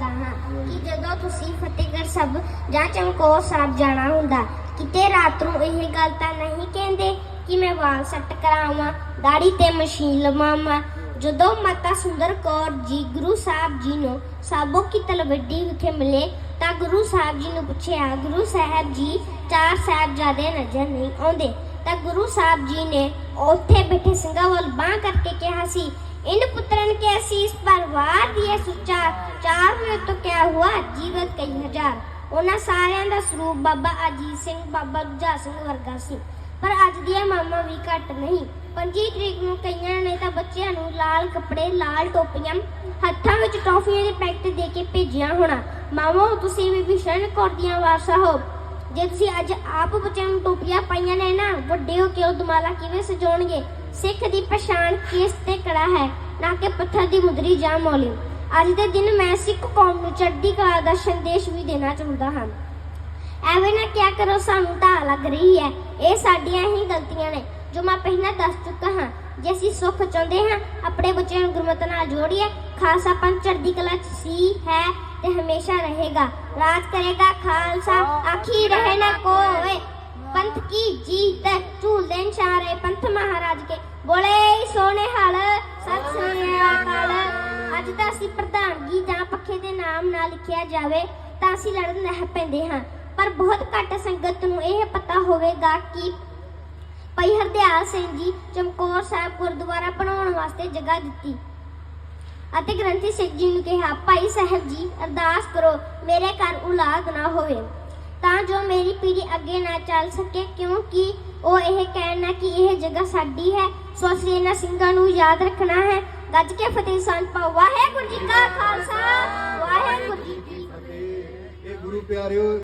ਕਰਦਾ ਹਾਂ ਕਿ ਜਦੋਂ ਤੁਸੀਂ ਫਤਿਹਗੜ੍ਹ ਸਾਹਿਬ ਜਾਂ ਚਮਕੌਰ ਸਾਹਿਬ ਜਾਣਾ ਹੁੰਦਾ, ਕਿਤੇ ਰਾਤ ਨੂੰ ਇਹ ਗੱਲ ਤਾਂ ਨਹੀਂ ਕਹਿੰਦੇ ਕਿ ਮੈਂ ਵਾਲ ਸੱਟ ਕਰਾਵਾਂ ਦਾੜੀ ਤੇ ਮਸ਼ੀਨ ਲਵਾਵਾਂ। ਜਦੋਂ ਮਾਤਾ ਸੁੰਦਰ ਕੌਰ ਜੀ ਗੁਰੂ ਸਾਹਿਬ ਜੀ ਨੂੰ ਸਾਬੋ ਕੀ ਤਲਵੱਡੀ ਵਿਖੇ ਮਿਲੇ, ਤਾਂ ਗੁਰੂ ਸਾਹਿਬ ਜੀ ਨੂੰ ਪੁੱਛਿਆ, ਗੁਰੂ ਸਾਹਿਬ ਜੀ, ਚਾਰ ਸਾਹਿਬਜ਼ਾਦੇ ਨਜ਼ਰ ਨਹੀਂ ਆਉਂਦੇ। ਤਾਂ ਗੁਰੂ ਸਾਹਿਬ ਜੀ ਨੇ ਉੱਥੇ ਬੈਠੇ ਸਿੰਘਾਂ ਵੱਲ ਬਾਹ ਕਰਕੇ ਕਿਹਾ ਸੀ ਇਨ ਪੁੱਤਰਨ ਕੇ ਅਸੀਸ ਵਾਰ ਦੀਏ ਸੁਚਾਰ ਚਾਰ ਵੇ ਤੋ ਕਿਆ ਹੁਆ ਜੀਵਤ ਕਈ ਹਜ਼ਾਰ। ਉਹਨਾਂ ਸਾਰਿਆਂ ਦਾ ਸਰੂਪ ਬਾਬਾ ਅਜੀਤ ਸਿੰਘ, ਬਾਬਾ ਗੁਜਾ ਸਿੰਘ ਵਰਗਾ ਸੀ। ਪਰ ਅੱਜ ਦੀਆਂ ਮਾਮਾ ਵੀ ਘੱਟ ਨਹੀਂ। 25 ਤਰੀਕ ਨੂੰ ਕਈਆਂ ਨੇ ਤਾਂ ਬੱਚਿਆਂ ਨੂੰ ਲਾਲ ਕੱਪੜੇ, ਲਾਲ ਟੋਪੀਆਂ, ਹੱਥਾਂ ਵਿੱਚ ਟੋਫੀਆਂ ਦੇ ਪੈਕਟ ਦੇ ਕੇ ਭੇਜਿਆ ਹੋਣਾ। ਮਾਮਾ, ਤੁਸੀਂ ਵੀ ਵਿਸ਼ਨ ਕਰਦੀਆਂ ਵਾਰਸਾ ਹੋ। ਜੇ ਤੁਸੀਂ ਅੱਜ ਆਪ ਬੱਚਿਆਂ ਨੂੰ ਟੋਪੀਆਂ ਪਾਈਆਂ ਨੇ ਨਾ, ਵੱਡੇ ਹੋ ਕੇ ਉਹ ਦੁਮਾਲਾ ਕਿਵੇਂ ਸਜਾਉਣਗੇ? ਸਿੱਖ ਦੀ ਪਛਾਣ ਕੇਸ ਤੇ ਕੜਾ ਹੈ? ਨਾ ਕਿ ਪੱਥਰ ਦੀ ਮੁਦਰੀ ਜਾਂ ਮੌਲੀ ਅੱਜ ਦੇ ਦਿਨ ਮੈਂ ਸਿੱਖ ਕੌਮ ਨੂੰ ਚੜ੍ਹਦੀ ਕਲਾ ਦਾ ਸੰਦੇਸ਼ ਵੀ ਦੇਣਾ ਚਾਹੁੰਦਾ ਹਾਂ। ਐਵੇਂ ਨਾ ਕਿਆ ਕਰੋ, ਸਾਨੂੰ ਤਾਂ ਲੱਗ ਰਹੀ ਹੈ। ਇਹ ਸਾਡੀਆਂ ਹੀ ਗਲਤੀਆਂ ਨੇ, ਜੋ ਮੈਂ ਪਹਿਲਾਂ ਦੱਸ ਚੁੱਕਾ ਹਾਂ। ਜੇ ਅਸੀਂ ਸੁੱਖ ਚਾਹੁੰਦੇ ਹਾਂ, ਆਪਣੇ ਬੱਚਿਆਂ ਨੂੰ ਗੁਰਮਤ ਨਾਲ ਜੋੜੀਏ ਖਾਲਸਾ ਪੰਥ ਚੜ੍ਹਦੀ ਕਲਾ ਚ ਸੀ, ਹੈ ਤੇ ਹਮੇਸ਼ਾ ਰਹੇਗਾ। ਰਾਜ ਕਰੇਗਾ, ਖਾਲਸਾ ਆਖੀ ਰਹੇ ਨਾ ਕੋਏ ਪੰਥ ਕੀ ਜੀਤ ਝੂਲਦੇ ਨਿਸ਼ਾਰੇ ਪੰਥ ਮਹਾਰਾਜ ਕੇ ਬੋਲੇ ਸੋਨੇ ਹਾਲ, ਸਤਿ ਸ੍ਰੀ ਅਕਾਲ। ਅੱਜ ਤਾਂ ਅਸੀਂ ਪ੍ਰਧਾਨਗੀ ਜਾਂ ਪੱਖੇ ਦੇ ਨਾਮ ਨਾਲ ਲਿਖਿਆ ਜਾਵੇ, ਤਾਂ ਅਸੀਂ ਲੜਨ ਲੱਗ ਪੈਂਦੇ ਹਾਂ। ਪਰ ਬਹੁਤ ਘੱਟ ਸੰਗਤ ਨੂੰ ਇਹ ਪਤਾ ਹੋਵੇਗਾ ਕਿ ਭਾਈ ਹਰਦਿਆਲ ਸਿੰਘ ਜੀ ਚਮਕੌਰ ਸਾਹਿਬ ਗੁਰਦੁਆਰਾ ਬਣਾਉਣ ਵਾਸਤੇ ਜਗ੍ਹਾ ਦਿੱਤੀ। ਅਤੇ ਗ੍ਰੰਥੀ ਸਿੰਘ ਜੀ ਨੂੰ ਕਿਹਾ, ਭਾਈ ਸਾਹਿਬ ਜੀ, ਅਰਦਾਸ ਕਰੋ, ਮੇਰੇ ਘਰ ਔਲਾਦ ਨਾ ਹੋਵੇ। ਤਾਂ ਜੋ ਮੇਰੀ ਪੀੜ੍ਹੀ ਅੱਗੇ ਨਾ ਚੱਲ ਸਕੇ, ਕਿਉਂਕਿ ਉਹ ਇਹ ਕਹਿਣਾ ਕਿ ਇਹ ਜਗ੍ਹਾ ਸਾਡੀ ਹੈ ਸੋ ਅਸੀਂ ਇਹਨਾਂ ਸਿੰਘਾਂ ਨੂੰ ਯਾਦ ਰੱਖਣਾ ਹੈ। ਗੱਜ ਕੇ ਫਤਿਹ ਸੰਤ ਪਾਓ। ਵਾਹਿਗੁਰੂ ਜੀ ਕਾ ਖਾਲਸਾ, ਵਾਹਿਗੁਰੂ ਜੀ ਕੀ ਫਤਿਹ। ਇਹ ਗੁਰੂ ਪਿਆਰਿਓ